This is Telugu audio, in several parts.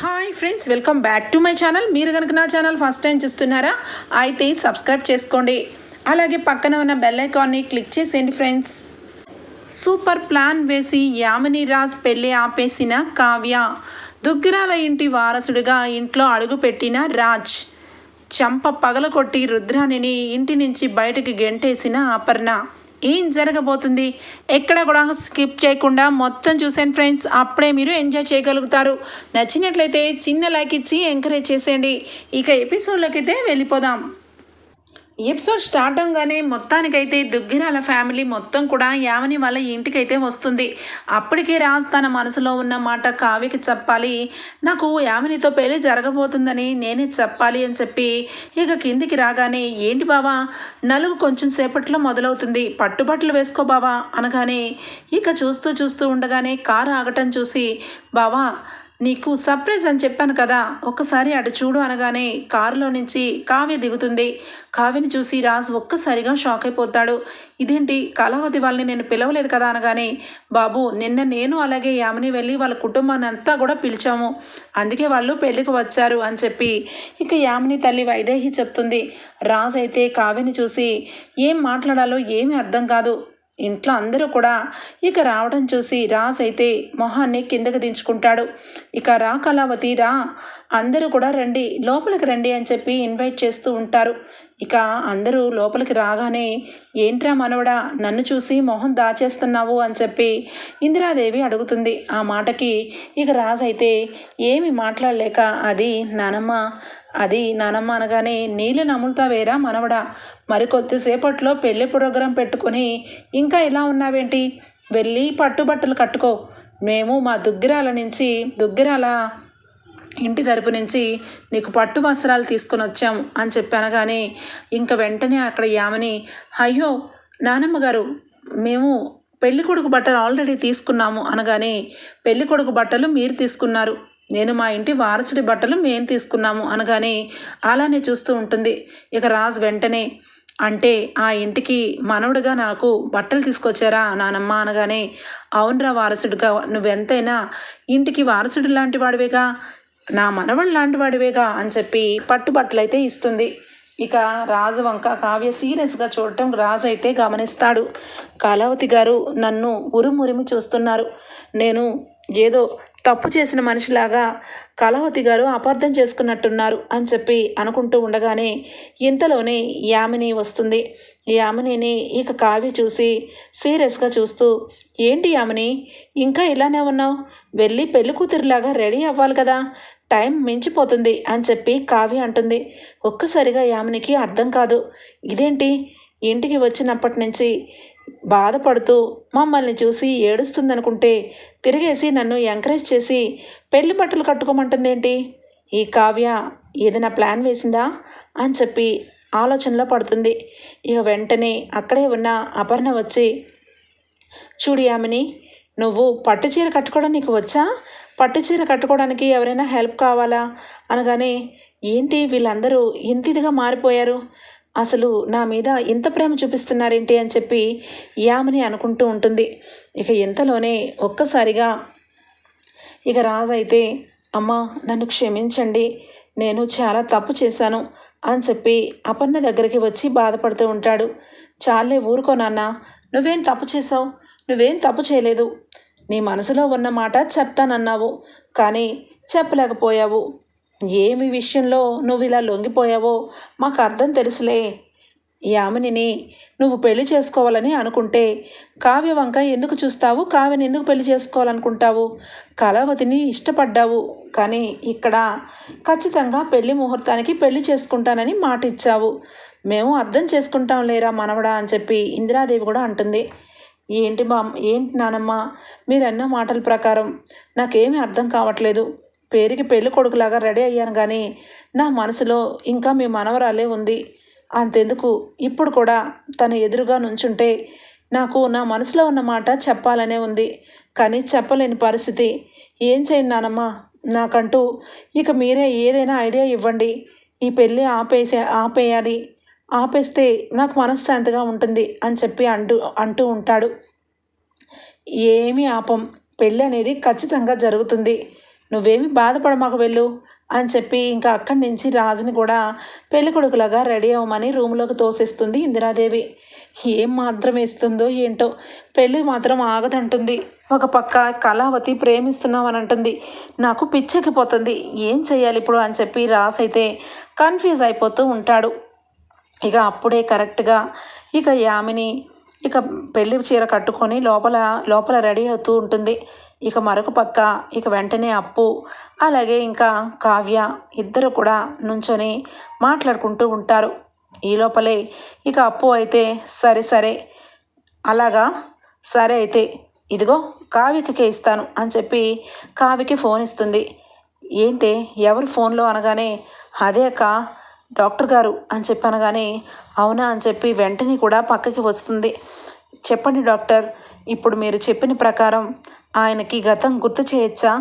Hi friends welcome back to my channel మీరు కనుక నా ఛానల్ ఫస్ట్ టైం చూస్తున్నారా అయితే సబ్స్క్రైబ్ చేసుకోండి. అలాగే పక్కన ఉన్న బెల్ ఐకాన్ని క్లిక్ చేసేయండి ఫ్రెండ్స్ సూపర్ ప్లాన్ వేసి యామిని రాజ్ పెళ్ళి ఆపేసిన కావ్య. దుగ్గిరాల ఇంటి వారసుడిగా ఇంట్లో అడుగుపెట్టిన రాజ్. చంప పగలకొట్టి రుద్రాణిని ఇంటి నుంచి బయటకు గెంటేసిన అపర్ణ. ఏం జరగబోతుంది? ఎక్కడ కూడా స్కిప్ చేయకుండా మొత్తం చూసాను ఫ్రెండ్స్. అప్పుడే మీరు ఎంజాయ్ చేయగలుగుతారు. నచ్చినట్లయితే చిన్న లైక్ ఇచ్చి ఎంకరేజ్ చేసేయండి. ఇక ఎపిసోడ్లోకి అయితే వెళ్ళిపోదాం. ఎపిసోడ్ స్టార్ట్ అవగానే మొత్తానికైతే దుగ్గిరాల ఫ్యామిలీ మొత్తం కూడా యామని వాళ్ళ ఇంటికైతే వస్తుంది. అప్పటికే రాజ్ తన మనసులో ఉన్న మాట కావ్యకి చెప్పాలి. నాకు యామినితో పెళ్ళి జరగబోతుందని నేనే చెప్పాలి అని చెప్పి ఇక కిందికి రాగానే ఏంటి బావా? నలుగు కొంచెం సేపట్లో మొదలవుతుంది. పట్టుబట్టలు వేసుకో బావా అనగానే ఇక చూస్తూ చూస్తూ ఉండగానే కారు ఆగటం చూసి బావా నీకు సర్ప్రైజ్ అని చెప్పాను కదా ఒక్కసారి అటు చూడు అనగానే కారులో నుంచి కావ్య దిగుతుంది. కావ్యని చూసి రాజ్ ఒక్కసారిగా షాక్ అయిపోతాడు. ఇదేంటి కళావతి వాళ్ళని నేను పిలవలేదు కదా అనగానే బాబు నిన్న నేను అలాగే యామిని వెళ్ళి వాళ్ళ కుటుంబాన్ని అంతా కూడా పిలిచాము. అందుకే వాళ్ళు పెళ్ళికి వచ్చారు అని చెప్పి ఇక యామిని తల్లి వైదేహి చెప్తుంది. రాజ్ అయితే కావ్యని చూసి ఏం మాట్లాడాలో ఏమీ అర్థం కాదు. ఇంట్లో అందరూ కూడా ఇక రావడం చూసి రాస్ అయితే మొహాన్ని కిందకు దించుకుంటాడు. ఇక రా కళావతి రా. అందరూ కూడా రండి లోపలికి రండి అని చెప్పి ఇన్వైట్ చేస్తూ ఉంటారు. ఇక అందరూ లోపలికి రాగానే ఏంట్రా మనవడా నన్ను చూసి మొహం దాచేస్తున్నావు? అని చెప్పి ఇందిరాదేవి అడుగుతుంది. ఆ మాటకి ఇక రాజు అయితే ఏమి మాట్లాడలేక అది నానమ్మ అది నానమ్మ అనగానే నీళ్ళు నములుతావేరా మనవడా? మరి కొద్దిసేపట్లో పెళ్ళి ప్రోగ్రాం పెట్టుకొని ఇంకా ఇలా ఉన్నావేంటి? వెళ్ళి పట్టుబట్టలు కట్టుకో. మేము మా దుగ్గిరాల నుంచి దుగ్గిరాల ఇంటి తరపు నుంచి నీకు పట్టు వస్త్రాలు తీసుకొని వచ్చాం అని చెప్పాను కానీ ఇంకా వెంటనే అక్కడ యామని అయ్యో నానమ్మ గారు మేము పెళ్ళి కొడుకు బట్టలు ఆల్రెడీ తీసుకున్నాము అనగానే పెళ్ళి కొడుకు బట్టలు మీరు తీసుకున్నారు. నేను మా ఇంటి వారసుడి బట్టలు మేము తీసుకున్నాము అనగానే అలానే చూస్తూ ఉంటుంది. ఇక రాజు వెంటనే అంటే ఆ ఇంటికి మనవడుగా నాకు బట్టలు తీసుకొచ్చారా నానమ్మ? అనగానే అవునరా వారసుడిగా నువ్వెంతైనా ఇంటికి వారసుడు లాంటి వాడివేగా నా మనవడు లాంటి వాడివేగా అని చెప్పి పట్టుబట్టలు అయితే ఇస్తుంది. ఇక రాజు వంక కావ్య సీరియస్గా చూడటం రాజు అయితే గమనిస్తాడు. కళావతి గారు నన్ను ఉరుమురిమి చూస్తున్నారు. నేను ఏదో తప్పు చేసిన మనిషిలాగా కళావతి గారు అపార్థం చేసుకున్నట్టున్నారు అని చెప్పి అనుకుంటూ ఉండగానే ఇంతలోనే యామిని వస్తుంది. యామినిని ఇక కావ్య చూసి సీరియస్గా చూస్తూ ఏంటి యామిని? ఇంకా ఇలానే ఉన్నావు? వెళ్ళి పెళ్ళి కూతురులాగా రెడీ అవ్వాలి కదా? టైం మించిపోతుంది అని చెప్పి కావ్య అంటుంది. ఒక్కసారిగా యామినికి అర్థం కాదు. ఇదేంటి? ఇంటికి వచ్చినప్పటి నుంచి బాధపడుతూ మమ్మల్ని చూసి ఏడుస్తుందనుకుంటే తిరిగేసి నన్ను ఎంకరేజ్ చేసి పెళ్ళి బట్టలు కట్టుకోమంటుందేంటి? ఈ కావ్య ఏదైనా ప్లాన్ వేసిందా? అని చెప్పి ఆలోచనలో పడుతుంది. ఇక వెంటనే అక్కడే ఉన్న అపర్ణ వచ్చి చూడు యామిని నువ్వు పట్టు చీర కట్టుకోవడం నీకు వచ్చా? పట్టు చీర కట్టుకోవడానికి ఎవరైనా హెల్ప్ కావాలా? అనగానే ఏంటి వీళ్ళందరూ ఇంత ఇదిగా మారిపోయారు? అసలు నా మీద ఇంత ప్రేమ చూపిస్తున్నారేంటి అని చెప్పి యామని అనుకుంటూ ఉంటుంది. ఇక ఇంతలోనే ఒక్కసారిగా ఇక రాజు అయితే అమ్మ నన్ను క్షమించండి. నేను చాలా తప్పు చేశాను అని చెప్పి అపర్ణ దగ్గరికి వచ్చి బాధపడుతూ ఉంటాడు. చాలే ఊరుకో నాన్న. నువ్వేం తప్పు చేసావు నువ్వేం తప్పు చేయలేదు. నీ మనసులో ఉన్న మాట చెప్తానన్నావు. కానీ చెప్పలేకపోయావు. ఏమి విషయంలో నువ్వు ఇలా లొంగిపోయావో మాకు అర్థం తెలుసులే. యామినిని నువ్వు పెళ్ళి చేసుకోవాలని అనుకుంటే కావ్య వంక ఎందుకు చూస్తావు? కావ్యని ఎందుకు పెళ్ళి చేసుకోవాలనుకుంటావు? కళావతిని ఇష్టపడ్డావు కానీ ఇక్కడ ఖచ్చితంగా పెళ్ళి ముహూర్తానికి పెళ్ళి చేసుకుంటానని మాట ఇచ్చావు మేము అర్థం చేసుకుంటాం లేరా మనవడా అని చెప్పి ఇందిరాదేవి కూడా అంటుంది. ఏంటి మా ఏంటి నానమ్మ మీరన్న మాటల ప్రకారం నాకేమీ అర్థం కావట్లేదు. పేరుకి పెళ్ళి కొడుకులాగా రెడీ అయ్యాను కానీ నా మనసులో ఇంకా మీ మనవరాలే ఉంది. అంతెందుకు? ఇప్పుడు కూడా తన ఎదురుగా నుంచుంటే నాకు నా మనసులో ఉన్న మాట చెప్పాలనే ఉంది. కానీ చెప్పలేని పరిస్థితి. ఏం చేయను నానమ్మా? నాకంటూ ఇక మీరే ఏదైనా ఐడియా ఇవ్వండి. ఈ పెళ్ళి ఆపేసే ఆపేయాలి. ఆపేస్తే నాకు మనశ్శాంతిగా ఉంటుంది అని చెప్పి అంటూ అంటూ ఉంటాడు. ఏమీ ఆపం. పెళ్ళి అనేది ఖచ్చితంగా జరుగుతుంది. నువ్వేమి బాధపడమాకు వెళ్ళు అని చెప్పి ఇంకా అక్కడి నుంచి రాజుని కూడా పెళ్ళికొడుకులాగా రెడీ అవ్వమని రూమ్లోకి తోసేస్తుంది ఇందిరాదేవి. ఏం మాత్రం వేస్తుందో ఏంటో పెళ్ళి మాత్రం ఆగదంటుంది. ఒక పక్క కళావతి ప్రేమిస్తున్నామని అంటుంది నాకు పిచ్చెక్కిపోతుంది. ఏం చేయాలి ఇప్పుడు అని చెప్పి రాస్ అయితే కన్ఫ్యూజ్ అయిపోతూ ఉంటాడు. ఇక అప్పుడే కరెక్ట్గా ఇక యామిని ఇక పెళ్ళి చీర కట్టుకొని లోపల లోపల రెడీ అవుతూ ఉంటుంది. ఇక మరొక పక్క ఇక వెంటనే అప్పు అలాగే ఇంకా కావ్య ఇద్దరు కూడా నుంచొని మాట్లాడుకుంటూ ఉంటారు. ఈ లోపలే ఇక అప్పు అయితే సరే సరే అలాగా? సరే అయితే ఇదిగో కావ్యకి ఇస్తాను అని చెప్పి కావ్యకి ఫోన్ ఇస్తుంది. ఏంటి ఎవరు ఫోన్లో అనగానే అదే అక్క డాక్టర్ గారు అని చెప్పి అనగానే అవునా అని చెప్పి వెంటనే కూడా పక్కకి వస్తుంది. చెప్పండి డాక్టర్ ఇప్పుడు మీరు చెప్పిన ప్రకారం ఆయనకి గతం గుర్తు చేయొచ్చా?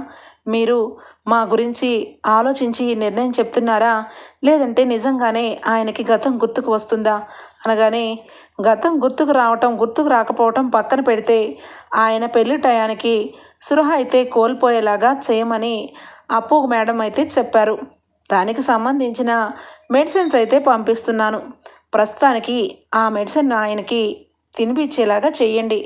మీరు మా గురించి ఆలోచించి ఈ నిర్ణయం చెప్తున్నారా? లేదంటే నిజంగానే ఆయనకి గతం గుర్తుకు వస్తుందా? అనగానే గతం గుర్తుకు రావటం గుర్తుకు రాకపోవటం పక్కన పెడితే ఆయన పెళ్ళి టయానికి సృహ అయితే కోల్పోయేలాగా చేయమని అప్పు మేడం అయితే చెప్పారు. దానికి సంబంధించిన మెడిసిన్స్ అయితే పంపిస్తున్నాను. ప్రస్తుతానికి ఆ మెడిసిన్ ఆయనకి తినిపించేలాగా చేయండి.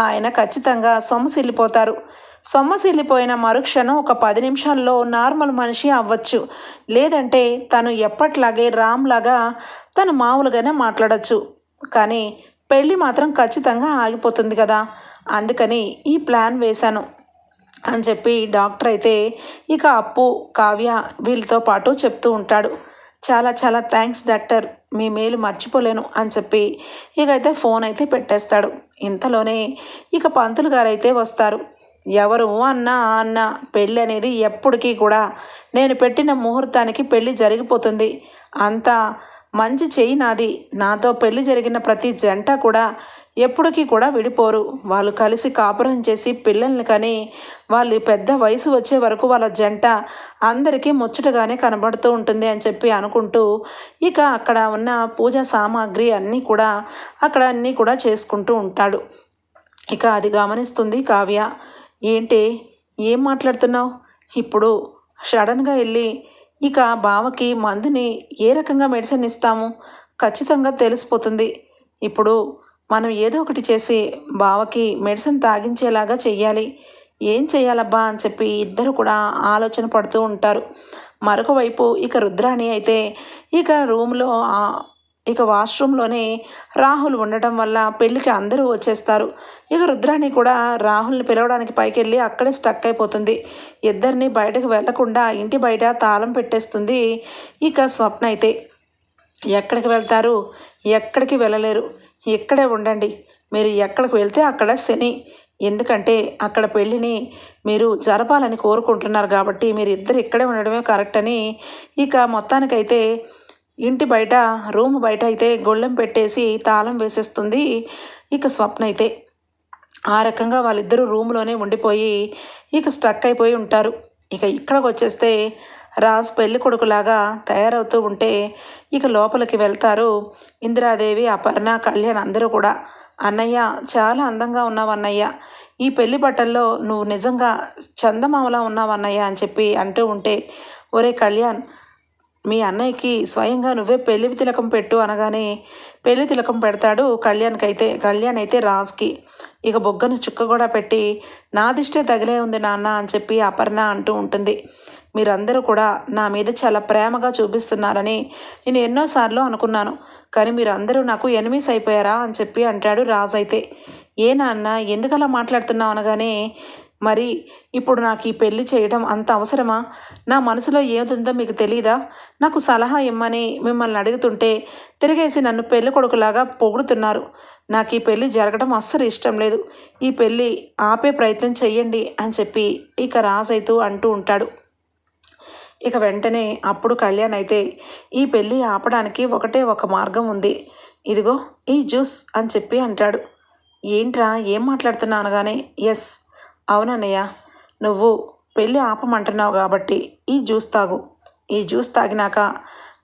ఆయన ఖచ్చితంగా సొమ్మసిల్లిపోతారు. సొమ్మసిల్లిపోయిన మరుక్షణం ఒక పది నిమిషాల్లో నార్మల్ మనిషి అవ్వచ్చు. లేదంటే తను ఎప్పట్లాగే రామ్ లాగా తను మామూలుగానే మాట్లాడచ్చు. కానీ పెళ్ళి మాత్రం ఖచ్చితంగా ఆగిపోతుంది కదా. అందుకని ఈ ప్లాన్ వేశాను. అని చెప్పి డాక్టర్ అయితే ఇక అప్పు కావ్య వీళ్ళతో పాటు చెప్తూ ఉంటాడు. చాలా చాలా థ్యాంక్స్ డాక్టర్. మీ మేలు మర్చిపోలేను అని చెప్పి ఇకైతే ఫోన్ అయితే పెట్టేస్తాడు. ఇంతలోనే ఇక పంతులు గారైతే వస్తారు. ఎవరు అన్నా అన్న పెళ్ళి అనేది ఎప్పటికీ కూడా నేను పెట్టిన ముహూర్తానికి పెళ్ళి జరిగిపోతుంది. అంతా మంచి చెయ్యి నాది. నాతో పెళ్ళి జరిగిన ప్రతి జంట కూడా ఎప్పటికీ కూడా విడిపోరు. వాళ్ళు కలిసి కాపురం చేసి పిల్లల్ని కానీ వాళ్ళు పెద్ద వయసు వచ్చే వరకు వాళ్ళ జంట అందరికీ ముచ్చటగానే కనబడుతూ ఉంటుంది అని చెప్పి అనుకుంటూ ఇక అక్కడ ఉన్న పూజా సామాగ్రి అన్నీ కూడా అక్కడ అన్నీ కూడా చేసుకుంటూ ఉంటాడు. ఇక అది గమనిస్తుంది కావ్య. ఏంటి? ఏం మాట్లాడుతున్నావు? ఇప్పుడు సడన్గా వెళ్ళి ఇక బావకి మందుని ఏ రకంగా మెడిసిన్ ఇస్తాము? ఖచ్చితంగా తెలిసిపోతుంది. ఇప్పుడు మనం ఏదో ఒకటి చేసి బావకి మెడిసిన్ తాగించేలాగా చెయ్యాలి. ఏం చేయాలబ్బా అని చెప్పి ఇద్దరు కూడా ఆలోచన పడుతూ ఉంటారు. మరొక వైపు ఇక రుద్రాణి అయితే ఇక రూమ్లో ఇక వాష్రూమ్లోనే రాహుల్ ఉండటం వల్ల పెళ్ళికి అందరూ వచ్చేస్తారు. ఇక రుద్రాణి కూడా రాహుల్ని పిలవడానికి పైకి వెళ్ళి అక్కడే స్టక్ అయిపోతుంది. ఇద్దరిని బయటకు వెళ్ళకుండా ఇంటి బయట తాళం పెట్టేస్తుంది ఇక స్వప్న అయితే. ఎక్కడికి వెళ్తారు? ఎక్కడికి వెళ్ళలేరు? ఇక్కడే ఉండండి. మీరు ఎక్కడికి వెళ్తే అక్కడ శని. ఎందుకంటే అక్కడ పెళ్ళిని మీరు జరపాలని కోరుకుంటున్నారు కాబట్టి మీరు ఇద్దరు ఇక్కడే ఉండడమే కరెక్ట్ అని ఇక మొత్తానికైతే ఇంటి బయట రూమ్ బయట అయితే గొళ్ళెం పెట్టేసి తాళం వేసేస్తుంది. ఇక స్వప్న అయితే ఆ రకంగా వాళ్ళిద్దరూ రూమ్లోనే ఉండిపోయి ఇక స్టక్ అయిపోయి ఉంటారు. ఇక ఇక్కడికి వచ్చేస్తే రాజు పెళ్ళి కొడుకులాగా తయారవుతూ ఉంటే ఇక లోపలికి వెళ్తారు ఇందిరాదేవి అపర్ణ కళ్యాణ్ అందరూ కూడా. అన్నయ్య చాలా అందంగా ఉన్నావు అన్నయ్య. ఈ పెళ్ళి బట్టల్లో నువ్వు నిజంగా చందమామలా ఉన్నావు అన్నయ్య అని చెప్పి అంటూ ఉంటే ఒరే కళ్యాణ్ మీ అన్నయ్యకి స్వయంగా నువ్వే పెళ్ళి తిలకం పెట్టు అనగానే పెళ్ళి తిలకం పెడతాడు కళ్యాణ్కి అయితే కళ్యాణ్ అయితే రాజ్కి. ఇక బొగ్గను చుక్క కూడా పెట్టి నా దిష్టే తగిలే ఉంది నాన్న అని చెప్పి అపర్ణ అంటూ ఉంటుంది. మీరందరూ కూడా నా మీద చాలా ప్రేమగా చూపిస్తున్నారని నేను ఎన్నోసార్లు అనుకున్నాను. కానీ మీరందరూ నాకు ఎనిమిస్ అయిపోయారా అని చెప్పి అంటాడు రాజ్ అయితే ఏ నాన్న ఎందుకలా మాట్లాడుతున్నావు అనగానే మరి ఇప్పుడు నాకు ఈ పెళ్ళి చేయడం అంత అవసరమా? నా మనసులో ఏముందో మీకు తెలీదా? నాకు సలహా ఇమ్మని మిమ్మల్ని అడుగుతుంటే తిరిగేసి నన్ను పెళ్ళి కొడుకులాగా పొగుడుతున్నారు. నాకు ఈ పెళ్ళి జరగడం అస్సలు ఇష్టం లేదు. ఈ పెళ్ళి ఆపే ప్రయత్నం చెయ్యండి అని చెప్పి ఇక రాజైతూ అంటూ ఉంటాడు. ఇక వెంటనే అప్పుడు కళ్యాణ్ అయితే ఈ పెళ్ళి ఆపడానికి ఒకటే ఒక మార్గం ఉంది. ఇదిగో ఈ జ్యూస్ అని చెప్పి అంటాడు. ఏంట్రా? ఏం మాట్లాడుతున్నా అనగానే ఎస్ అవునన్నయ్య నువ్వు పెళ్ళి ఆపమంటున్నావు కాబట్టి ఈ జ్యూస్ తాగు. ఈ జ్యూస్ తాగినాక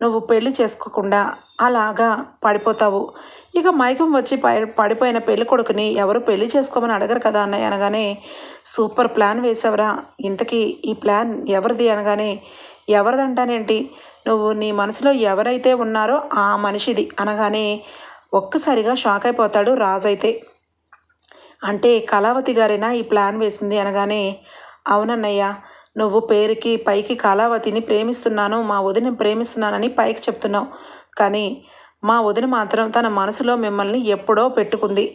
నువ్వు పెళ్ళి చేసుకోకుండా అలాగా పడిపోతావు. ఇక మైకం వచ్చి పడిపోయిన పెళ్ళి కొడుకుని ఎవరు పెళ్ళి చేసుకోమని అడగరు కదా అన్నయ్య అనగానే సూపర్ ప్లాన్ వేసావురా. ఇంతకీ ఈ ప్లాన్ ఎవరిది? అనగానే ఎవరిదంటానేంటి? నువ్వు నీ మనసులో ఎవరైతే ఉన్నారో ఆ మనిషిది. అనగానే ఒక్కసారిగా షాక్ అయిపోతాడు రాజు అయితే అంటే కళావతి గారేనా ఈ ప్లాన్ వేసింది అనగానే అవునన్నయ్య నువ్వు పేరుకి పైకి కళావతిని ప్రేమిస్తున్నాను మా వదిన ప్రేమిస్తున్నానని పైకి చెప్తున్నావు. కానీ మా వదిన మాత్రం తన మనసులో మిమ్మల్ని ఎప్పుడో పెట్టుకుంది.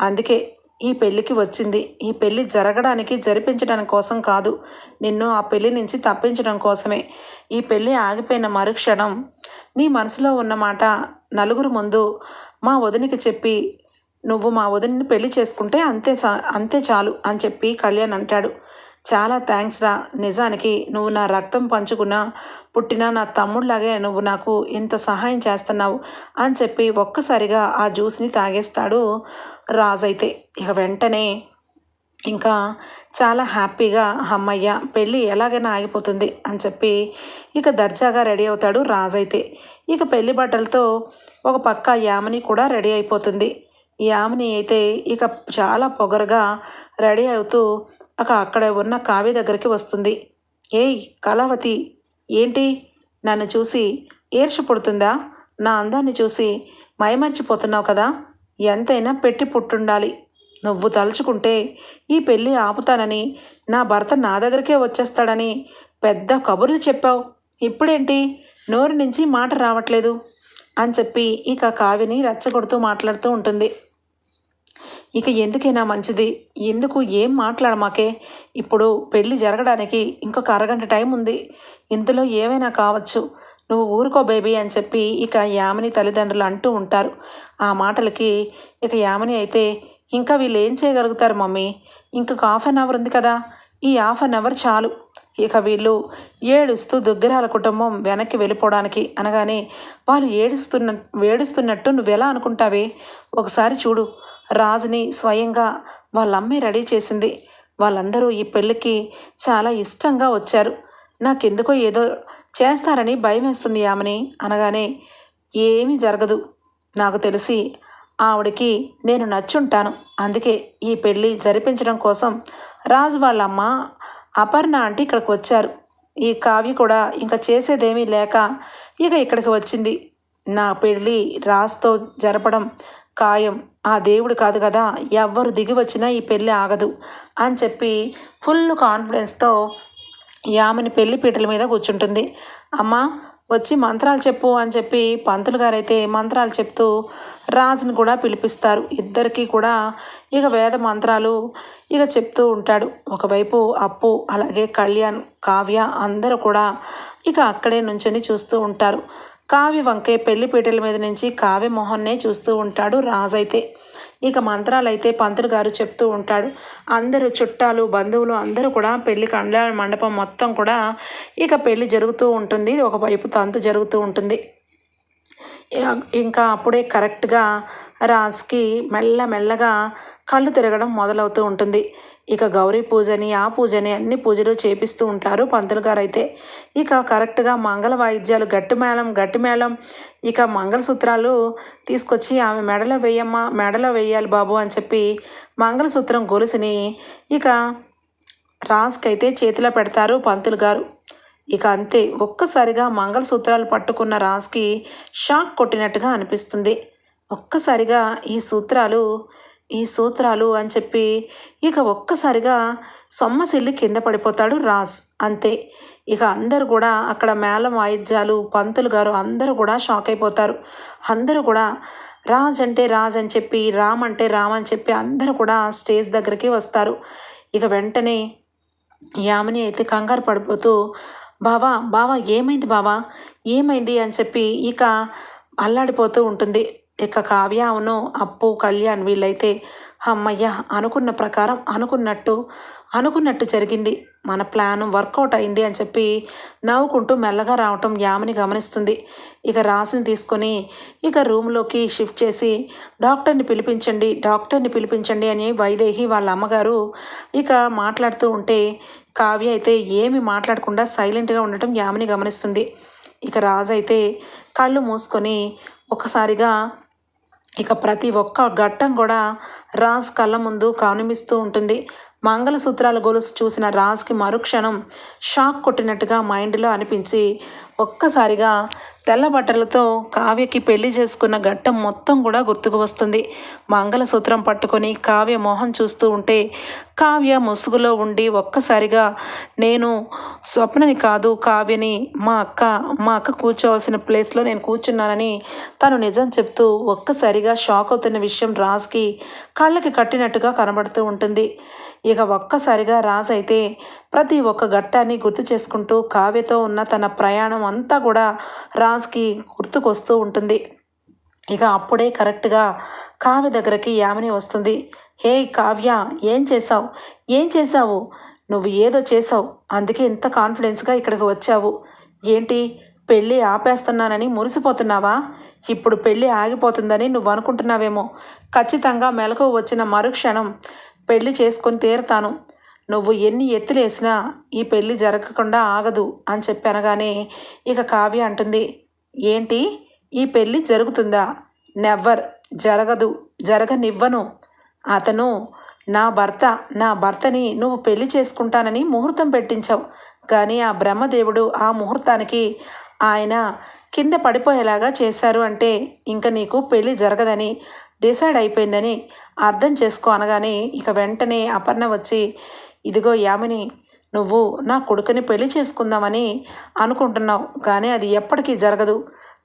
అందుకే ఈ పెళ్ళికి వచ్చింది. ఈ పెళ్ళి జరగడానికి జరిపించడం కోసం కాదు నిన్ను ఆ పెళ్ళి నుంచి తప్పించడం కోసమే. ఈ పెళ్ళి ఆగిపోయిన మరుక్షణం నీ మనసులో ఉన్న మాట నలుగురు ముందు మా వదినికి చెప్పి నువ్వు మా వదిన్ని పెళ్ళి చేసుకుంటే అంతే సా అంతే చాలు అని చెప్పి కళ్యాణ్ అంటాడు. చాలా థ్యాంక్స్ రా. నిజానికి నువ్వు నా రక్తం పంచుకున్న పుట్టిన నా తమ్ముళ్ళలాగే నువ్వు నాకు ఇంత సహాయం చేస్తున్నావు అని చెప్పి ఒక్కసారిగా ఆ జ్యూస్ని తాగేస్తాడు రాజైతే. ఇక వెంటనే ఇంకా చాలా హ్యాపీగా అమ్మయ్య పెళ్ళి ఎలాగైనా ఆగిపోతుంది అని చెప్పి ఇక దర్జాగా రెడీ అవుతాడు రాజైతే. ఇక పెళ్ళి బట్టలతో ఒక పక్క యామని కూడా రెడీ అయిపోతుంది. యామిని అయితే ఇక చాలా పొగరగా రెడీ అవుతూ అక అక్కడ ఉన్న కావ్య దగ్గరికి వస్తుంది. ఏయ్ కళావతి ఏంటి? నన్ను చూసి ఈర్ష పుడుతుందా? నా అందాన్ని చూసి మైమర్చిపోతున్నావు కదా? ఎంతైనా పెట్టి పుట్టుండాలి. నువ్వు తలుచుకుంటే ఈ పెళ్ళి ఆపుతానని నా భర్త నా దగ్గరికే వచ్చేస్తాడని పెద్ద కబుర్లు చెప్పావు. ఇప్పుడేంటి? నోరు నుంచి మాట రావట్లేదు అని చెప్పి ఇక కావ్యని రెచ్చగొడుతూ మాట్లాడుతూ ఉంటుంది. ఇక ఎందుకైనా మంచిది. ఎందుకు? ఏం మాట్లాడమాకే? ఇప్పుడు పెళ్ళి జరగడానికి ఇంకొక అరగంట టైం ఉంది. ఇందులో ఏమైనా కావచ్చు. నువ్వు ఊరుకో బేబీ అని చెప్పి ఇక యామిని తల్లిదండ్రులు అంటూ ఉంటారు. ఆ మాటలకి ఇక యామిని అయితే ఇంకా వీళ్ళు ఏం చేయగలుగుతారు మమ్మీ? ఇంకొక హాఫ్ అన్ అవర్ ఉంది కదా. ఈ హాఫ్ అన్ అవర్ చాలు. ఇక వీళ్ళు ఏడుస్తూ దుగ్గరాల కుటుంబం వెనక్కి వెళ్ళిపోవడానికి అనగానే వాళ్ళు ఏడుస్తున్న ఏడుస్తున్నట్టు నువ్వెలా అనుకుంటావే? ఒకసారి చూడు. రాజుని స్వయంగా వాళ్ళమ్మే రెడీ చేసింది. వాళ్ళందరూ ఈ పెళ్ళికి చాలా ఇష్టంగా వచ్చారు. నాకెందుకో ఏదో చేస్తారని భయం వేస్తుంది ఆమెని అనగానే ఏమీ జరగదు. నాకు తెలిసి ఆవిడకి నేను నచ్చుంటాను. అందుకే ఈ పెళ్ళి జరిపించడం కోసం రాజు వాళ్ళమ్మ అపర్ణ అంటే ఇక్కడికి వచ్చారు. ఈ కావ్య కూడా ఇంకా చేసేదేమీ లేక ఇక ఇక్కడికి వచ్చింది. నా పెళ్ళి రాజుతో జరపడం ఖాయం. ఆ దేవుడు కాదు కదా ఎవ్వరు దిగి వచ్చినా ఈ పెళ్ళి ఆగదు అని చెప్పి ఫుల్ కాన్ఫిడెన్స్తో యామని పెళ్ళి పీటల మీద కూర్చుంటుంది. అమ్మ వచ్చి మంత్రాలు చెప్పు అని చెప్పి పంతులు గారైతే మంత్రాలు చెప్తూ రాజుని కూడా పిలిపిస్తారు. ఇద్దరికీ కూడా ఇక వేద మంత్రాలు ఇక చెప్తూ ఉంటాడు. ఒకవైపు అప్పు అలాగే కళ్యాణ్ కావ్య అందరూ కూడా ఇక అక్కడే నుంచొని చూస్తూ ఉంటారు. కావ్య వంకే పెళ్ళి పీటల మీద నుంచి కావ్య మొహన్నే చూస్తూ ఉంటాడు రాజైతే. ఇక మంత్రాలైతే పంతులు గారు చెప్తూ ఉంటాడు. అందరూ చుట్టాలు బంధువులు అందరూ కూడా పెళ్ళి కండ మండపం మొత్తం కూడా ఇక పెళ్ళి జరుగుతూ ఉంటుంది. ఒకవైపు తంతు జరుగుతూ ఉంటుంది. ఇంకా అప్పుడే కరెక్ట్గా రాజ్కి మెల్ల మెల్లగా కళ్ళు తిరగడం మొదలవుతూ ఉంటుంది. ఇక గౌరీ పూజని ఆ పూజని అన్ని పూజలు చేపిస్తూ ఉంటారు పంతులు గారు అయితే ఇక కరెక్ట్గా మంగళ వాయిద్యాలు గట్టి మేళం గట్టి మేళం. ఇక మంగళసూత్రాలు తీసుకొచ్చి ఆమె మెడలో వేయమ్మా మెడలో వేయాలి బాబు అని చెప్పి మంగళసూత్రం గొలుసుని ఇక రాజ్కైతే చేతిలో పెడతారు పంతులు గారు. ఇక అంతే ఒక్కసారిగా మంగళసూత్రాలు పట్టుకున్న రాజ్కి షాక్ కొట్టినట్టుగా అనిపిస్తుంది. ఒక్కసారిగా ఈ సూత్రాలు ఈ సూత్రాలు అని చెప్పి ఇక ఒక్కసారిగా సొమ్మసిల్లి కింద పడిపోతాడు రాజ్. అంతే. ఇక అందరూ కూడా అక్కడ మేళం వాయిద్యాలు పంతులు గారు అందరూ కూడా షాక్ అయిపోతారు. అందరూ కూడా రాజ్ అంటే రాజ్ అని చెప్పి రామ్ అంటే రామ్ అని చెప్పి అందరూ కూడా స్టేజ్ దగ్గరికి వస్తారు. ఇక వెంటనే యామిని అయితే కంగారు పడిపోతూ బావా బావా ఏమైంది బావా? ఏమైంది? అని చెప్పి ఇక అల్లాడిపోతూ ఉంటుంది. ఇక కావ్య అవును అప్పు కళ్యాణ్ వీళ్ళైతే అమ్మయ్య అనుకున్న ప్రకారం అనుకున్నట్టు అనుకున్నట్టు జరిగింది. మన ప్లాన్ వర్కౌట్ అయింది అని చెప్పి నవ్వుకుంటూ మెల్లగా రావటం యామని గమనిస్తుంది. ఇక రాసిని తీసుకొని ఇక రూమ్లోకి షిఫ్ట్ చేసి డాక్టర్ని పిలిపించండి డాక్టర్ని పిలిపించండి అని వైదేహి వాళ్ళ అమ్మగారు ఇక మాట్లాడుతూ ఉంటే కావ్య అయితే ఏమి మాట్లాడకుండా సైలెంట్గా ఉండటం యామిని గమనిస్తుంది. ఇక రాజు అయితే కళ్ళు మూసుకొని ఒకసారిగా ఇక ప్రతి ఒక్క ఘట్టం కూడా రాజ్ కళ్ళ ముందు కానుమిస్తూ ఉంటుంది. మంగళసూత్రాల గొలుసు చూసిన రాజ్కి మరుక్షణం షాక్ కొట్టినట్టుగా మైండ్లో అనిపించి ఒక్కసారిగా తెల్ల బట్టలతో కావ్యకి పెళ్ళి చేసుకున్న ఘట్టం మొత్తం కూడా గుర్తుకు వస్తుంది. మంగళసూత్రం పట్టుకొని కావ్య మొహం చూస్తూ ఉంటే కావ్య ముసుగులో ఉండి ఒక్కసారిగా నేను స్వప్నని కాదు కావ్యని మా అక్క మా అక్క కూర్చోవలసిన ప్లేస్లో నేను కూర్చున్నానని తను నిజం చెప్తూ ఒక్కసారిగా షాక్ అవుతున్న విషయం రాజ్కి కళ్ళకి కట్టినట్టుగా కనబడుతూ ఉంటుంది. ఇక ఒక్కసారిగా రాజ్ అయితే ప్రతి ఒక్క ఘట్టాన్ని గుర్తు చేసుకుంటూ కావ్యతో ఉన్న తన ప్రయాణం అంతా కూడా రాజ్కి గుర్తుకొస్తూ ఉంటుంది. ఇక అప్పుడే కరెక్ట్గా కావ్య దగ్గరికి యామిని వస్తుంది. హే కావ్య ఏం చేసావు ఏం చేసావు నువ్వు ఏదో చేసావు అందుకే ఇంత కాన్ఫిడెన్స్గా ఇక్కడికి వచ్చావు. ఏంటి? పెళ్ళి ఆపేస్తున్నానని మురిసిపోతున్నావా? ఇప్పుడు పెళ్ళి ఆగిపోతుందని నువ్వు అనుకుంటున్నావేమో ఖచ్చితంగా మెలకు వచ్చిన మరుక్షణం పెళ్ళి చేసుకొని తీరుతాను. నువ్వు ఎన్ని ఎత్తులేసినా ఈ పెళ్ళి జరగకుండా ఆగదు అని చెప్పి అనగానే ఇక కావ్య అంటుంది. ఏంటి? ఈ పెళ్ళి జరుగుతుందా? నెవ్వర్. జరగదు. జరగనివ్వను. అతను నా భర్త నా భర్తని నువ్వు పెళ్ళి చేసుకుంటానని ముహూర్తం పెట్టించావు. కానీ ఆ బ్రహ్మదేవుడు ఆ ముహూర్తానికి ఆయన కింద పడిపోయేలాగా చేశారు అంటే ఇంక నీకు పెళ్ళి జరగదని డిసైడ్ అయిపోయిందని అర్థం చేసుకో అనగానే ఇక వెంటనే అపర్ణ వచ్చి ఇదిగో యామిని నువ్వు నా కొడుకుని పెళ్ళి చేసుకుందామని అనుకుంటున్నావు కానీ అది ఎప్పటికీ జరగదు.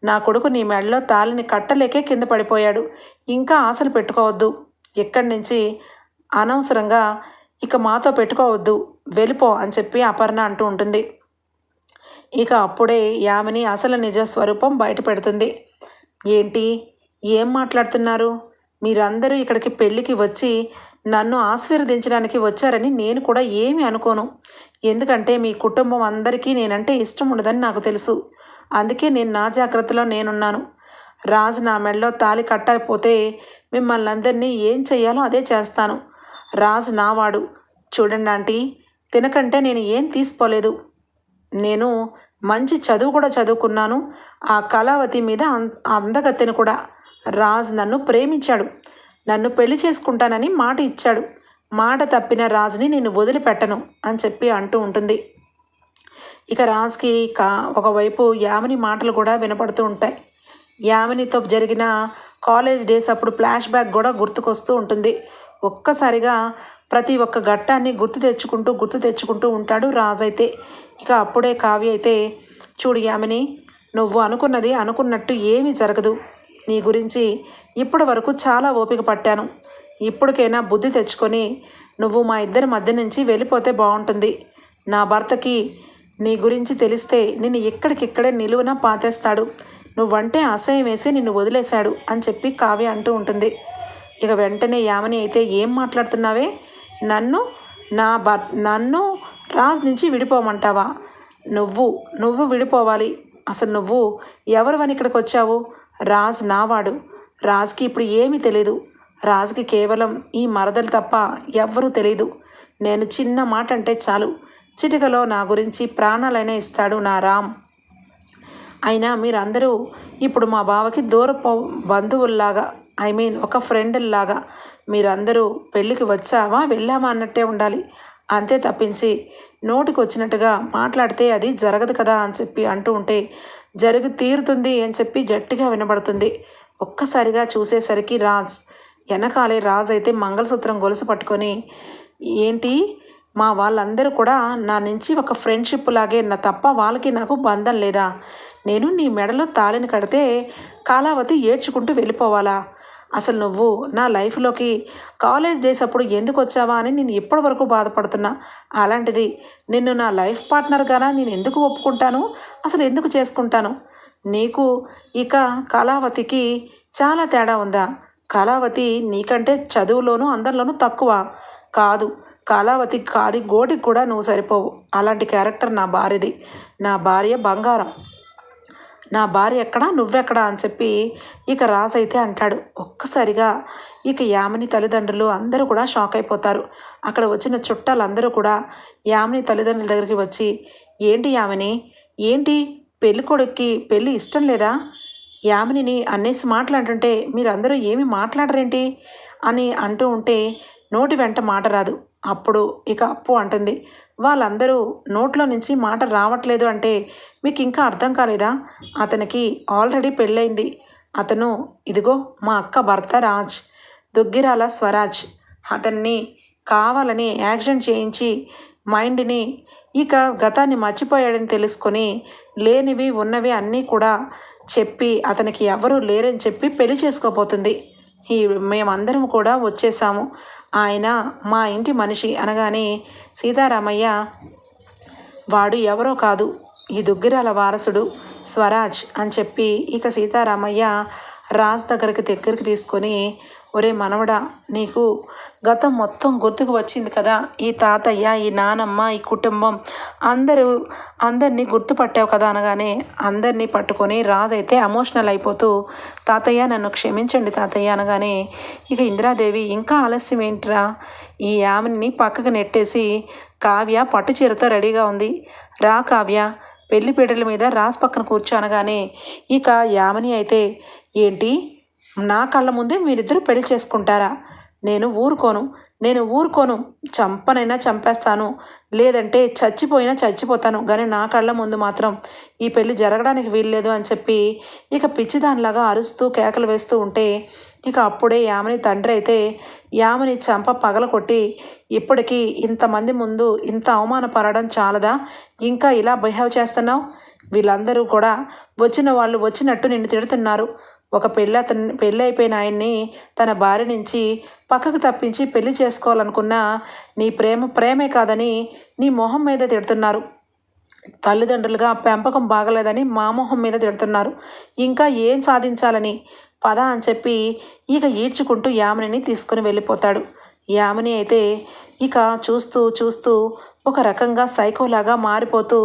నా కొడుకు నీ మెడలో తాలిని కట్టలేకే కింద పడిపోయాడు. ఇంకా ఆశలు పెట్టుకోవద్దు. ఇక్కడి నుంచి అనవసరంగా ఇక మాతో పెట్టుకోవద్దు. వెళ్ళిపో అని చెప్పి అపర్ణ అంటూ ఉంటుంది. ఇక అప్పుడే యామిని అసలు నిజ స్వరూపం బయట పెడుతుంది. ఏంటి? ఏం మాట్లాడుతున్నారు? మీరందరూ ఇక్కడికి పెళ్ళికి వచ్చి నన్ను ఆశీర్వదించడానికి వచ్చారని నేను కూడా ఏమి అనుకోను. ఎందుకంటే మీ కుటుంబం అందరికీ నేనంటే ఇష్టం ఉండదని నాకు తెలుసు. అందుకే నేను నా జాగ్రత్తలో నేనున్నాను. రాజు నా మెడలో తాలి కట్టకపోతే మిమ్మల్ని అందరినీ ఏం చెయ్యాలో అదే చేస్తాను. రాజు నావాడు. చూడండి ఆంటీ తినకంటే నేను ఏం తీసుకోలేదు. నేను మంచి చదువు కూడా చదువుకున్నాను. ఆ కళావతి మీద అందగత్తెను కూడా. రాజ్ నన్ను ప్రేమించాడు. నన్ను పెళ్ళి చేసుకుంటానని మాట ఇచ్చాడు. మాట తప్పిన రాజుని నేను వదిలిపెట్టను అని చెప్పి అంటూ ఉంటుంది. ఇక రాజ్కి కా ఒకవైపు యామిని మాటలు కూడా వినపడుతూ ఉంటాయి. యామినితో జరిగిన కాలేజ్ డేస్ అప్పుడు ఫ్లాష్ బ్యాక్ కూడా గుర్తుకొస్తూ ఉంటుంది. ఒక్కసారిగా ప్రతి ఒక్క ఘట్టాన్ని గుర్తు తెచ్చుకుంటూ గుర్తు తెచ్చుకుంటూ ఉంటాడు రాజు అయితే ఇక అప్పుడే కావ్య అయితే చూడు యామిని నువ్వు అనుకున్నది అనుకున్నట్టు ఏమీ జరగదు. నీ గురించి ఇప్పటి వరకు చాలా ఓపిక పట్టాను. ఇప్పటికైనా బుద్ధి తెచ్చుకొని నువ్వు మా ఇద్దరి మధ్య నుంచి వెళ్ళిపోతే బాగుంటుంది నా భర్తకి నీ గురించి తెలిస్తే నిన్ను ఇక్కడికిక్కడే నిలువున పాతేస్తాడు. నువ్వంటే అసహ్యం వేసి నిన్ను వదిలేశాడు అని చెప్పి కావ్య అంటూ ఉంటుంది. ఇక వెంటనే యామని అయితే ఏం మాట్లాడుతున్నావే? నన్ను నా భర్ నన్ను రాజ్ నుంచి విడిపోమంటావా? నువ్వు నువ్వు విడిపోవాలి. అసలు నువ్వు ఎవరివని ఇక్కడికి వచ్చావు? రాజ్ నావాడు. రాజ్కి ఇప్పుడు ఏమీ తెలీదు. రాజుకి కేవలం ఈ మరదలు తప్ప ఎవ్వరూ తెలీదు. నేను చిన్న మాట అంటే చాలు. చిటికలో నా గురించి ప్రాణాలైనా ఇస్తాడు నా రామ్. అయినా మీరందరూ ఇప్పుడు మా బావకి దూరపు బంధువుల్లాగా ఐ మీన్ ఒక ఫ్రెండ్లాగా మీరందరూ పెళ్ళికి వచ్చావా వెళ్ళావా అన్నట్టే ఉండాలి. అంతే తప్పించి నోటికి వచ్చినట్టుగా మాట్లాడితే అది జరగదు కదా అని చెప్పి అంటూ ఉంటే జరుగు తీరుతుంది అని చెప్పి గట్టిగా వినబడుతుంది. ఒక్కసారిగా చూసేసరికి రాజ్ వెనకాలే రాజ్ అయితే మంగళసూత్రం గొలుసు పట్టుకొని ఏంటి? మా వాళ్ళందరూ కూడా నా నుంచి ఒక ఫ్రెండ్షిప్ లాగే నా తప్ప వాళ్ళకి నాకు బంధం లేదా? నేను నీ మెడలో తాళిని కడితే కాలావతి ఏడ్చుకుంటూ వెళ్ళిపోవాలా? అసలు నువ్వు నా లైఫ్లోకి కాలేజ్ డేస్ అప్పుడు ఎందుకు వచ్చావా అని నేను ఇప్పటి వరకు బాధపడుతున్నా. అలాంటిది నిన్ను నా లైఫ్ పార్ట్నర్గానా నేను ఎందుకు ఒప్పుకుంటాను? అసలు ఎందుకు చేసుకుంటాను? నీకు ఇక కళావతికి చాలా తేడా ఉందా? కళావతి నీకంటే చదువులోనూ అందరిలోనూ తక్కువ కాదు. కళావతి కాలి గోటికి కూడా నువ్వు సరిపోవు. అలాంటి క్యారెక్టర్ నా భార్యది. నా భార్య బంగారం. నా భార్య ఎక్కడా? నువ్వెక్కడా? అని చెప్పి ఇక రాజ్ అయితే అంటాడు. ఒక్కసారిగా ఇక యామిని తల్లిదండ్రులు అందరూ కూడా షాక్ అయిపోతారు. అక్కడ వచ్చిన చుట్టాలందరూ కూడా యామిని తల్లిదండ్రుల దగ్గరికి వచ్చి ఏంటి యామిని? ఏంటి? పెళ్ళి కొడుక్కి పెళ్ళి ఇష్టం లేదా? యామినిని అన్నేసి మాట్లాడుంటే మీరందరూ ఏమి మాట్లాడరేంటి? అని అంటూ ఉంటే నోటి వెంట మాట రాదు. అప్పుడు ఇక అప్పు అంటుంది. వాళ్ళందరూ నోట్లో నుంచి మాట రావట్లేదు అంటే మీకు ఇంకా అర్థం కాలేదా? అతనికి ఆల్రెడీ పెళ్ళైంది అతను ఇదిగో మా అక్క భర్త రాజ్ దుగ్గిరాల స్వరాజ్. అతన్ని కావాలని యాక్సిడెంట్ చేయించి మైండ్ని ఇక గతాన్ని మర్చిపోయాడని తెలుసుకొని లేనివి ఉన్నవి అన్నీ కూడా చెప్పి అతనికి ఎవరూ లేరని చెప్పి పెళ్ళి చేసుకోబోతుంది. ఈ మేమందరం కూడా వచ్చేసాము. ఆయన మా ఇంటి మనిషి అనగానే సీతారామయ్య వాడు ఎవరో కాదు. ఈ దుగ్గిరాల వారసుడు స్వరాజ్ అని చెప్పి ఇక సీతారామయ్య రాజ్ దగ్గరికి దగ్గరికి తీసుకొని ఒరే మనవడా నీకు గతం మొత్తం గుర్తుకు వచ్చింది కదా? ఈ తాతయ్య ఈ నానమ్మ ఈ కుటుంబం అందరూ అందరినీ గుర్తుపట్టావు కదా అనగానే అందరినీ పట్టుకొని రాజు అయితే ఎమోషనల్ అయిపోతూ తాతయ్య నన్ను క్షమించండి తాతయ్య అనగానే ఇక ఇందిరాదేవి ఇంకా ఆలస్యం ఏంట్రా? ఈ ఆమెని పక్కకు నెట్టేసి కావ్య పట్టు చీరతో రెడీగా ఉంది. రా కావ్య పెళ్ళి పీటల మీద రాస్ పక్కన కూర్చో అనగానే ఇక యామని అయితే ఏంటి? నా కళ్ళ ముందే మీరిద్దరూ పెళ్ళి చేసుకుంటారా? నేను ఊరుకోను. నేను ఊరుకోను. చంపనైనా చంపేస్తాను. లేదంటే చచ్చిపోయినా చచ్చిపోతాను. కానీ నా కళ్ళ ముందు మాత్రం ఈ పెళ్ళి జరగడానికి వీల్లేదు అని చెప్పి ఇక పిచ్చిదానిలాగా అరుస్తూ కేకలు వేస్తూ ఉంటే ఇక అప్పుడే యామని తండ్రి అయితే యామని చంప పగల కొట్టి ఇప్పటికీ ఇంతమంది ముందు ఇంత అవమానపడడం చాలదా? ఇంకా ఇలా బిహేవ్ చేస్తున్నావు? వీళ్ళందరూ కూడా వచ్చిన వాళ్ళు వచ్చినట్టు నిన్ను తిడుతున్నారు. ఒక పెళ్ళి అతను పెళ్ళి అయిపోయిన ఆయన్ని తన భార్య నుంచి పక్కకు తప్పించి పెళ్ళి చేసుకోవాలనుకున్న నీ ప్రేమ ప్రేమే కాదని నీ మొహం మీద తిడుతున్నారు. తల్లిదండ్రులుగా పెంపకం బాగలేదని మా మొహం మీద తిడుతున్నారు. ఇంకా ఏం సాధించాలని? పద అని చెప్పి ఇక ఈడ్చుకుంటూ యామినిని తీసుకుని వెళ్ళిపోతాడు. యామిని అయితే ఇక చూస్తూ చూస్తూ ఒక రకంగా సైకోలాగా మారిపోతూ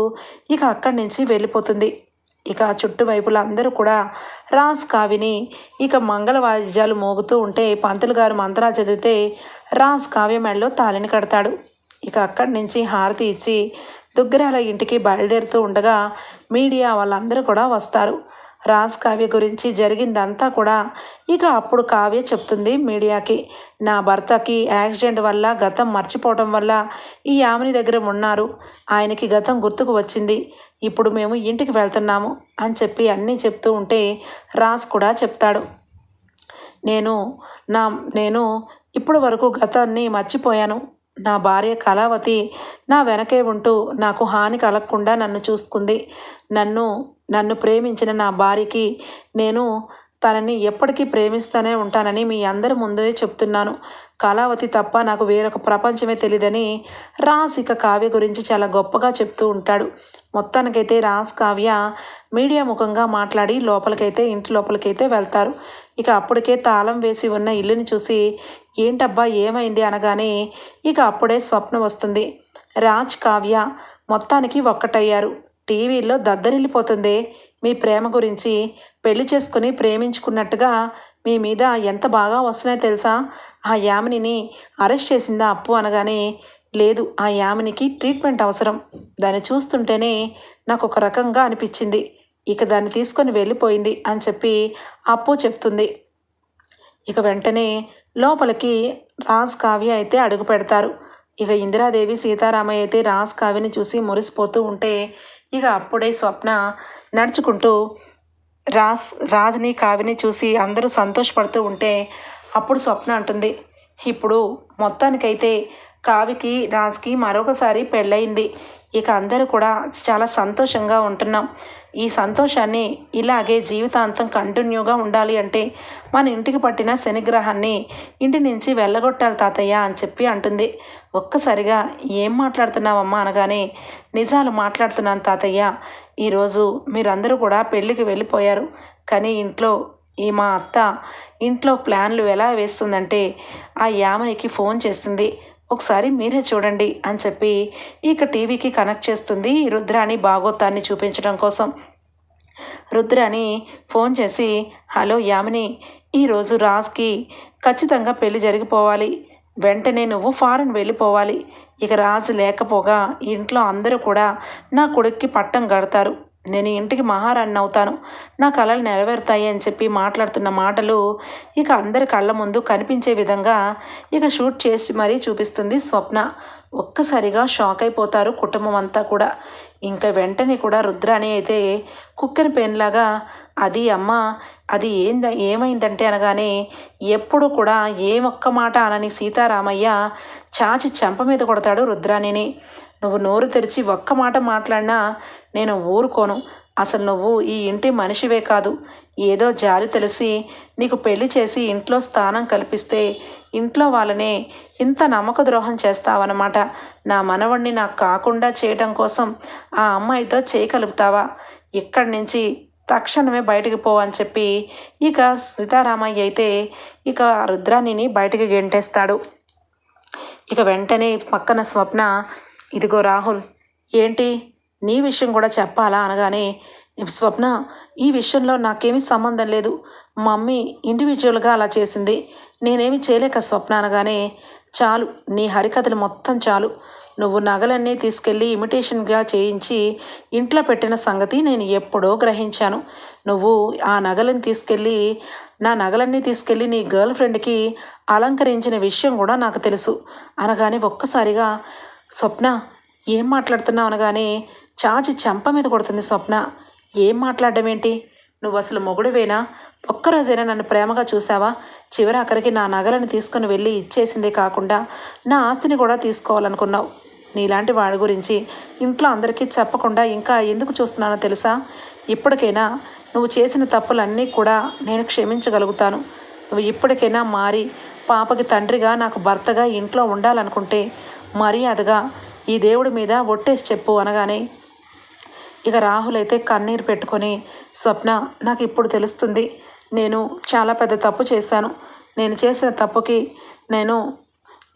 ఇక అక్కడి నుంచి వెళ్ళిపోతుంది. ఇక చుట్టువైపుల అందరూ కూడా రాస్ కావిని ఇక మంగళ వాయిద్యాలు మోగుతూ ఉంటే పంతులు గారు మంత్రాలు చదివితే రాస్ కావ్య మెడలో తాళిని కడతాడు. ఇక అక్కడి నుంచి హారతి ఇచ్చి దుగ్గరాల ఇంటికి బయలుదేరుతూ ఉండగా మీడియా వాళ్ళందరూ కూడా వస్తారు. రాజ్ కావ్య గురించి జరిగిందంతా కూడా ఇక అప్పుడు కావ్య చెప్తుంది మీడియాకి. నా భర్తకి యాక్సిడెంట్ వల్ల గతం మర్చిపోవడం వల్ల ఈ యామిని దగ్గర ఉన్నారు ఆయనకి గతం గుర్తుకు వచ్చింది. ఇప్పుడు మేము ఇంటికి వెళ్తున్నాము అని చెప్పి అన్నీ చెప్తూ ఉంటే రాజ్ కూడా చెప్తాడు. నేను నా నేను ఇప్పటి వరకు గతాన్ని మర్చిపోయాను. నా భార్య కళావతి నా వెనకే ఉంటూ నాకు హాని కలగకుండా నన్ను చూసుకుంది. నన్ను నన్ను ప్రేమించిన నా భార్యకి నేను తనని ఎప్పటికీ ప్రేమిస్తూనే ఉంటానని మీ అందరి ముందే చెప్తున్నాను. కళావతి తప్ప నాకు వేరొక ప్రపంచమే తెలియదని రాజ్ ఇక కావ్య గురించి చాలా గొప్పగా చెప్తూ ఉంటాడు. మొత్తానికైతే రాజ్ కావ్య మీడియా ముఖంగా మాట్లాడి లోపలికైతే ఇంటి లోపలికైతే వెళ్తారు. ఇక అప్పటికే తాళం వేసి ఉన్న ఇల్లుని చూసి ఏంటబ్బా ఏమైంది? అనగానే ఇక అప్పుడే స్వప్న వస్తుంది. రాజ్ కావ్య మొత్తానికి ఒక్కటయ్యారు. టీవీలో దద్దరిల్లిపోతుంది. మీ ప్రేమ గురించి పెళ్ళి చేసుకుని ప్రేమించుకున్నట్టుగా మీ మీద ఎంత బాగా వస్తున్నాయో తెలుసా? ఆ యామినిని అరెస్ట్ చేసిందా అప్పు అనగానే లేదు ఆ యామినికి ట్రీట్మెంట్ అవసరం. దాన్ని చూస్తుంటేనే నాకు ఒక రకంగా అనిపించింది. ఇక దాన్ని తీసుకొని వెళ్ళిపోయింది అని చెప్పి అప్పు చెప్తుంది. ఇక వెంటనే లోపలికి రాజ్ కావ్య అయితే అడుగు పెడతారు. ఇక ఇందిరాదేవి సీతారామయ్య అయితే రాజ్ కావ్యని చూసి మురిసిపోతూ ఉంటే ఇక అప్పుడే స్వప్న నడుచుకుంటూ రాజ్ రాజ్ని కావిని చూసి అందరూ సంతోషపడుతూ ఉంటే అప్పుడు స్వప్న అంటుంది ఇప్పుడు మొత్తానికైతే కావికి రాజ్కి మరొకసారి పెళ్ళయింది. ఇక అందరూ కూడా చాలా సంతోషంగా ఉంటున్నాం. ఈ సంతోషాన్ని ఇలాగే జీవితాంతం కంటిన్యూగా ఉండాలి అంటే మన ఇంటికి పట్టిన శనిగ్రహాన్ని ఇంటి నుంచి వెళ్ళగొట్టాలి తాతయ్య అని చెప్పి అంటుంది. ఒక్కసారిగా ఏం మాట్లాడుతున్నావమ్మా? అనగానే నిజాలు మాట్లాడుతున్నాను తాతయ్య. ఈరోజు మీరందరూ కూడా పెళ్ళికి వెళ్ళిపోయారు. కానీ ఇంట్లో ఈ మా అత్త ఇంట్లో ప్లాన్లు ఎలా వేస్తుందంటే ఆ యామనికి ఫోన్ చేస్తుంది. ఒకసారి మీరే చూడండి అని చెప్పి ఇక టీవీకి కనెక్ట్ చేస్తుంది రుద్రాణి భాగోతాన్ని చూపించడం కోసం. రుద్రాని ఫోన్ చేసి హలో యామిని ఈరోజు రాజ్కి ఖచ్చితంగా పెళ్ళి జరిగిపోవాలి. వెంటనే నువ్వు ఫారెన్ వెళ్ళిపోవాలి. ఇక రాజు లేకపోగా ఇంట్లో అందరూ కూడా నా కొడుక్కి పట్టం కడతారు. నేను ఇంటికి మహారాణి అవుతాను. నా కళలు నెరవేరుతాయి అని చెప్పి మాట్లాడుతున్న మాటలు ఇక అందరి కళ్ళ ముందు కనిపించే విధంగా ఇక షూట్ చేసి మరీ చూపిస్తుంది స్వప్న. ఒక్కసారిగా షాక్ అయిపోతారు కుటుంబం అంతా కూడా. ఇంకా వెంటనే కూడా రుద్రాణి అయితే కుక్కని పెయిన్లాగా అది అమ్మ అది ఏంద ఏమైందంటే అనగానే ఎప్పుడు కూడా ఏ ఒక్క మాట అనని సీతారామయ్య చాచి చెంప మీద కొడతాడు రుద్రాణిని. నువ్వు నోరు తెరిచి ఒక్క మాట మాట్లాడినా నేను ఊరుకోను. అసలు నువ్వు ఈ ఇంటి మనిషివే కాదు. ఏదో జాలి తెలిసి నీకు పెళ్ళి చేసి ఇంట్లో స్థానం కల్పిస్తే ఇంట్లో వాళ్ళనే ఇంత నమ్మక ద్రోహం చేస్తావన్నమాట. నా మనవణ్ణి నాకు కాకుండా చేయటం కోసం ఆ అమ్మాయితో చేయగలుగుతావా? ఇక్కడి నుంచి తక్షణమే బయటికి పో అని చెప్పి ఇక సీతారామయ్య అయితే ఇక రుద్రాణిని బయటికి గెంటేస్తాడు. ఇక వెంటనే పక్కన స్వప్న ఇదిగో రాహుల్ ఏంటి? నీ విషయం కూడా చెప్పాలా? అనగానే స్వప్న ఈ విషయంలో నాకేమీ సంబంధం లేదు. మమ్మీ ఇండివిజువల్గా అలా చేసింది. నేనేమి చేయలేక స్వప్న అనగానే చాలు నీ హరికథలు మొత్తం చాలు. నువ్వు నగలన్నీ తీసుకెళ్ళి ఇమిటేషన్గా చేయించి ఇంట్లో పెట్టిన సంగతి నేను ఎప్పుడో గ్రహించాను. నువ్వు ఆ నగలను తీసుకెళ్ళి నా నగలన్నీ తీసుకెళ్ళి నీ గర్ల్ ఫ్రెండ్కి అలంకరించిన విషయం కూడా నాకు తెలుసు. అనగానే ఒక్కసారిగా స్వప్న ఏం మాట్లాడుతున్నావు? అనగానే చాచి చెంప మీద కొడుతుంది స్వప్న. ఏం మాట్లాడడం ఏంటి? నువ్వు అసలు మొగుడువేనా? ఒక్కరోజైనా నన్ను ప్రేమగా చూసావా? చివరి అక్కడికి నా నగలను తీసుకుని వెళ్ళి ఇచ్చేసిందే కాకుండా నా ఆస్తిని కూడా తీసుకోవాలనుకున్నావు. నీలాంటి వాడి గురించి ఇంట్లో అందరికీ చెప్పకుండా ఇంకా ఎందుకు చూస్తున్నానో తెలుసా? ఇప్పటికైనా నువ్వు చేసిన తప్పులన్నీ కూడా నేను క్షమించగలుగుతాను. నువ్వు ఇప్పటికైనా మారి పాపకి తండ్రిగా నాకు భర్తగా ఇంట్లో ఉండాలనుకుంటే మర్యాదగా ఈ దేవుడి మీద ఒట్టేసి చెప్పు అనగానే ఇక రాహుల్ అయితే కన్నీరు పెట్టుకొని స్వప్న నాకు ఇప్పుడు తెలుస్తుంది నేను చాలా పెద్ద తప్పు చేశాను. నేను చేసిన తప్పుకి నేను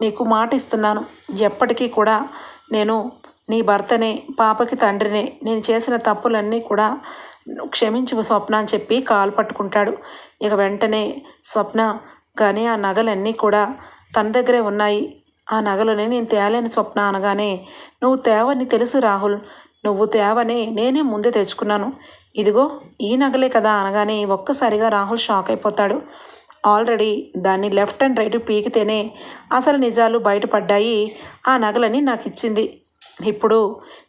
నీకు మాట ఇస్తున్నాను ఎప్పటికీ కూడా నేను నీ భర్తనే పాపకి తండ్రినే నేను చేసిన తప్పులన్నీ కూడా క్షమించు స్వప్న అని చెప్పి కాలు పట్టుకుంటాడు. ఇక వెంటనే స్వప్న కానీ ఆ నగలన్నీ కూడా తన దగ్గరే ఉన్నాయి. ఆ నగలని నేను తేలేని స్వప్న అనగానే నువ్వు తేవని తెలుసు రాహుల్. నువ్వు తేవని నేనే ముందే తెచ్చుకున్నాను. ఇదిగో ఈ నగలే కదా అనగానే ఒక్కసారిగా రాహుల్ షాక్ అయిపోతాడు. ఆల్రెడీ దాన్ని లెఫ్ట్ అండ్ రైట్ పీకితేనే అసలు నిజాలు బయటపడ్డాయి. ఆ నగలని నాకు ఇచ్చింది. ఇప్పుడు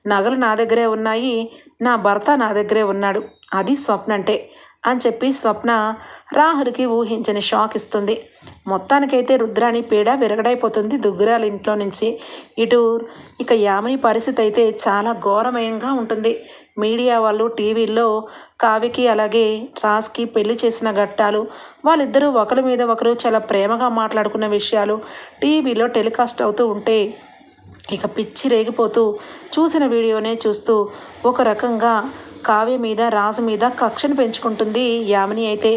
నగలు నా దగ్గరే ఉన్నాయి నా భర్త నా దగ్గరే ఉన్నాడు. అది స్వప్న అంటే అని చెప్పి స్వప్న రాహుల్కి ఊహించని షాక్ ఇస్తుంది. మొత్తానికైతే రుద్రాణి పీడ విరగడైపోతుంది దుగ్గురాల ఇంట్లో నుంచి. ఇటు ఇక యామిని పరిస్థితి అయితే చాలా ఘోరమయంగా ఉంటుంది. మీడియా వాళ్ళు టీవీల్లో కావ్యకి అలాగే రాజ్కి పెళ్ళి చేసిన ఘట్టాలు వాళ్ళిద్దరూ ఒకరి మీద ఒకరు చాలా ప్రేమగా మాట్లాడుకున్న విషయాలు టీవీలో టెలికాస్ట్ అవుతూ ఉంటే ఇక పిచ్చి రేగిపోతూ చూసిన వీడియోనే చూస్తూ ఒక రకంగా కావ్య మీద రాజు మీద కక్షను పెంచుకుంటుంది యామిని అయితే.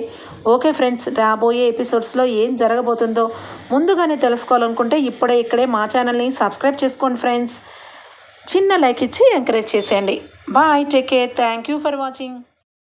ఓకే ఫ్రెండ్స్ రాబోయే ఎపిసోడ్స్లో ఏం జరగబోతుందో ముందుగానే తెలుసుకోవాలనుకుంటే ఇప్పుడే ఇక్కడే మా ఛానల్ని సబ్స్క్రైబ్ చేసుకోండి ఫ్రెండ్స్. చిన్న లైక్ ఇచ్చి ఎంకరేజ్ చేసేయండి. Bye take care thank you for watching